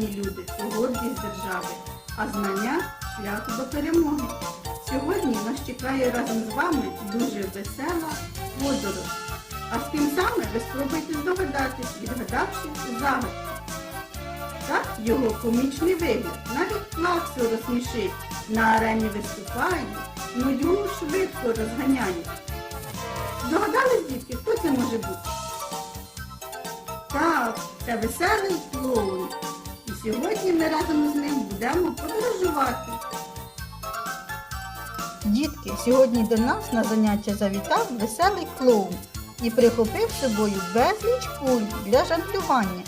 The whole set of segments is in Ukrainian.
розумні люди гордість держави, а знання шлях до перемоги. Сьогодні нас чекає разом з вами дуже весела подорож. А з ким саме ви спробуйте здогадатись, відгадавши загадку. Так його комічний вигляд, навіть плаксу розсмішить, на арені виступає, ну його швидко розганяють. Здогадались, дітки, хто це може бути? Так, це веселий клоун. Сьогодні ми разом з ним будемо подорожувати. Дітки, сьогодні до нас на заняття завітав веселий клоун і прихопив з собою безліч куль для жонглювання.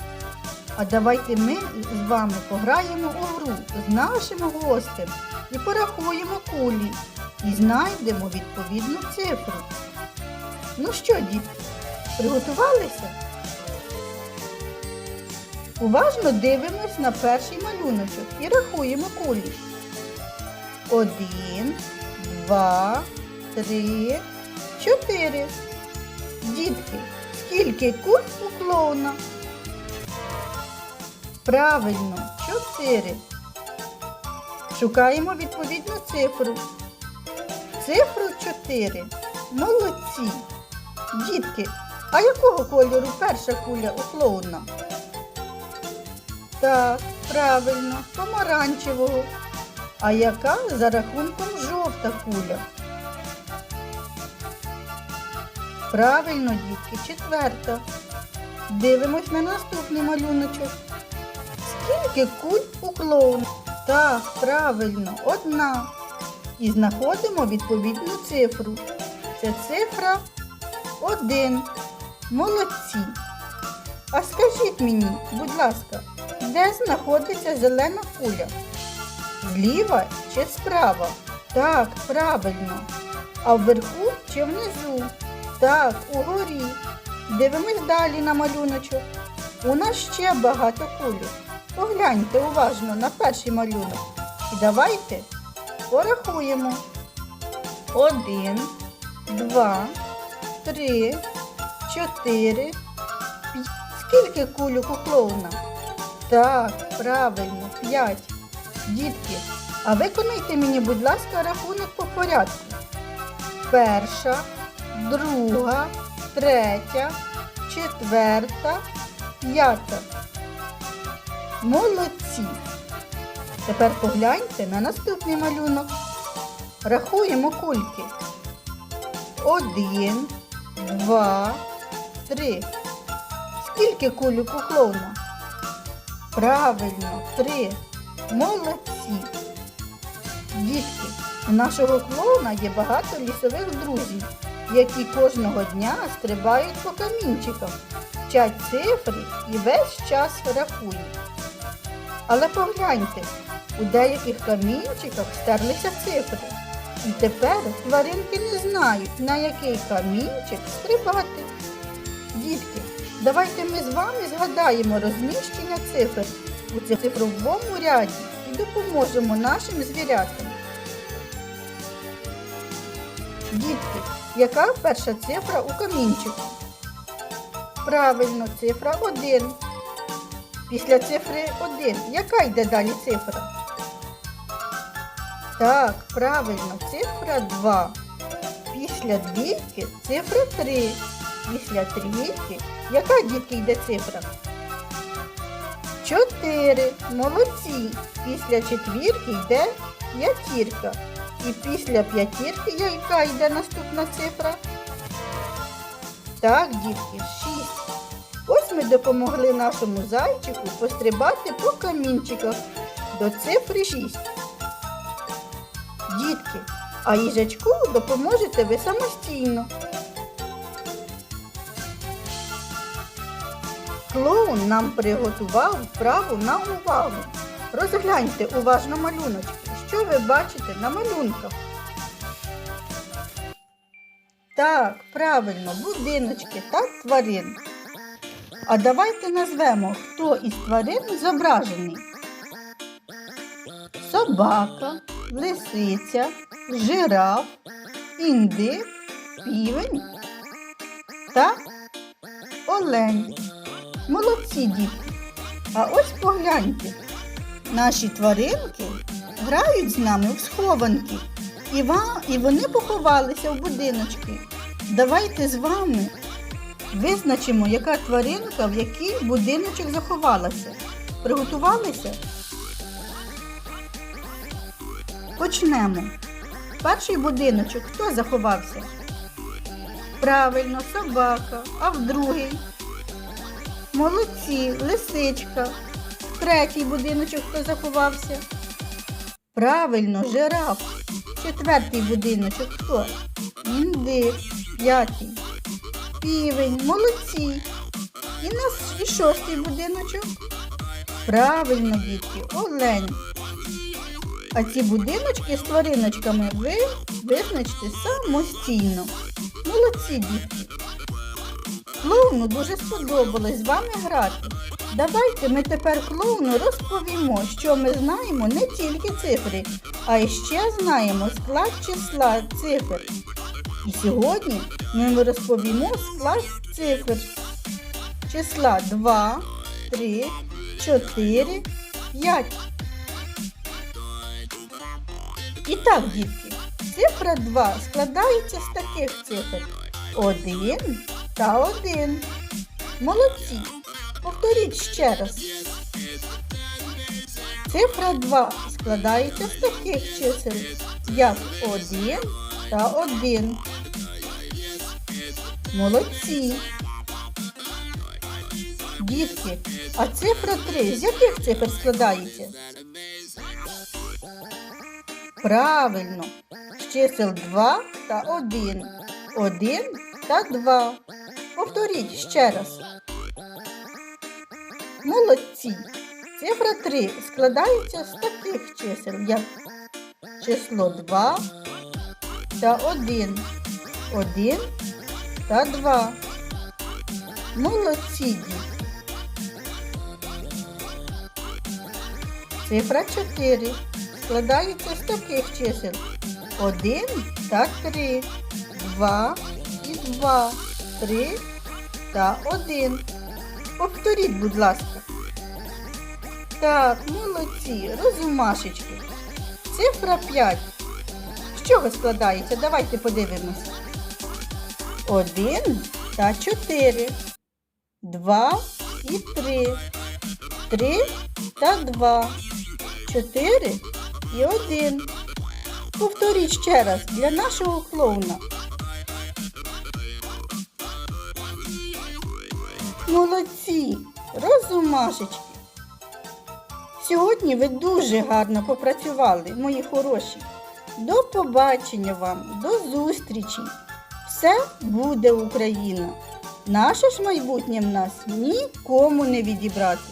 А давайте ми з вами пограємо у гру з нашим гостем і порахуємо кулі і знайдемо відповідну цифру. Ну що, дітки, приготувалися? Уважно дивимось на перший малюночок і рахуємо кулі. Один, два, три, чотири. Дітки, скільки куль у клоуна? Правильно, чотири. Шукаємо відповідну цифру. Цифру 4. Молодці. Дітки, а якого кольору перша куля у клоуна? Так, правильно, помаранчевого. А яка за рахунком жовта куля? Правильно, дітки, четверта. Дивимось на наступний малюночок. Скільки куль у клоуна? Так, правильно, одна. І знаходимо відповідну цифру. Це цифра 1. Молодці. А скажіть мені, будь ласка, де знаходиться зелена куля? Зліва чи справа? Так, правильно. А вверху чи внизу? Так, угорі. Дивимось далі на малюночок. У нас ще багато кульок. Погляньте уважно на перший малюнок. І давайте порахуємо. Один, два, три, чотири, п'ять. Скільки кульок у клоуна? Так, правильно, п'ять. Дітки, а виконайте мені, будь ласка, рахунок по порядку. Перша, друга, третя, четверта, п'ята. Молодці. Тепер погляньте на наступний малюнок. Рахуємо кульки. Один, два, три. Скільки кульок у клоуна? Правильно, три. Молодці. Дітки, у нашого клоуна є багато лісових друзів, які кожного дня стрибають по камінчикам, вчать цифри і весь час рахують. Але погляньте, у деяких камінчиках стерлися цифри. І тепер тваринки не знають, на який камінчик стрибати. Дітки, давайте ми з вами згадаємо розміщення цифр у цифровому ряді і допоможемо нашим звірятам. Дітки, яка перша цифра у камінчику? Правильно, цифра 1. Після цифри 1. Яка йде далі цифра? Так, правильно, цифра 2. Після двійки цифра 3. Після трійки. Яка дітки йде цифра? 4. Молодці. Після четвірки йде п'ятірка. І після п'ятірки яка йде наступна цифра? Так, дітки, 6. Ось ми допомогли нашому зайчику пострибати по камінчиках до цифри 6. Дітки, а їжачку допоможете ви самостійно. Клоун нам приготував вправу на увагу. Розгляньте уважно малюночки. Що ви бачите на малюнках? Так, правильно, будиночки та тварин. А давайте назвемо, хто із тварин зображений. Собака, лисиця, жираф, індик, півень та олень. Молодці діти. А ось погляньте, Наші тваринки грають з нами в схованки, і, ва- і вони поховалися в будиночки. Давайте з вами визначимо, яка тваринка в який будиночок заховалася. Приготувалися? Почнемо. Перший будиночок хто заховався? Правильно, собака, а в другий. Молодці, лисичка. Третій будиночок хто заховався? Правильно, жираф. Четвертий будиночок хто? Індик. П'ятий. Півень, молодці. І нас і шостий будиночок. Правильно, дітки, олень. А ці будиночки з твариночками ви визначте самостійно. Молодці, дітки. Клоуну дуже сподобалось з вами грати. Давайте ми тепер клоуну розповімо, що ми знаємо не тільки цифри, а ще знаємо склад числа цифр. І сьогодні ми розповімо склад цифр. Числа 2, 3, 4, 5. І так, дітки, цифра 2 складається з таких цифр 1 та 1. Молодці. Повторіть ще раз. Цифра 2 складається з таких чисел, як 1 та 1. Молодці. Дітки, а цифра 3 з яких цифр складається? Правильно, з чисел 2 та 1. 1 та 2. Повторіть ще раз. Молодці. Цифра 3 складається з таких чисел, як число 2 та 1. 1 та 2. Молодці діти. Цифра 4 складається з таких чисел 1 та 3, 2 і 2, 3 та 1. Повторіть, будь ласка. Так, молодці, розумашечки. Цифра 5. З чого складається? Давайте подивимось. 1 та 4, 2 і 3, 3 та 2, 4 і 1. Повторіть ще раз для нашого клоуна. Молодці, розумашечки. Сьогодні ви дуже гарно попрацювали, мої хороші. До побачення вам, до зустрічі. Все буде Україна. Наше ж майбутнє в нас нікому не відібрати.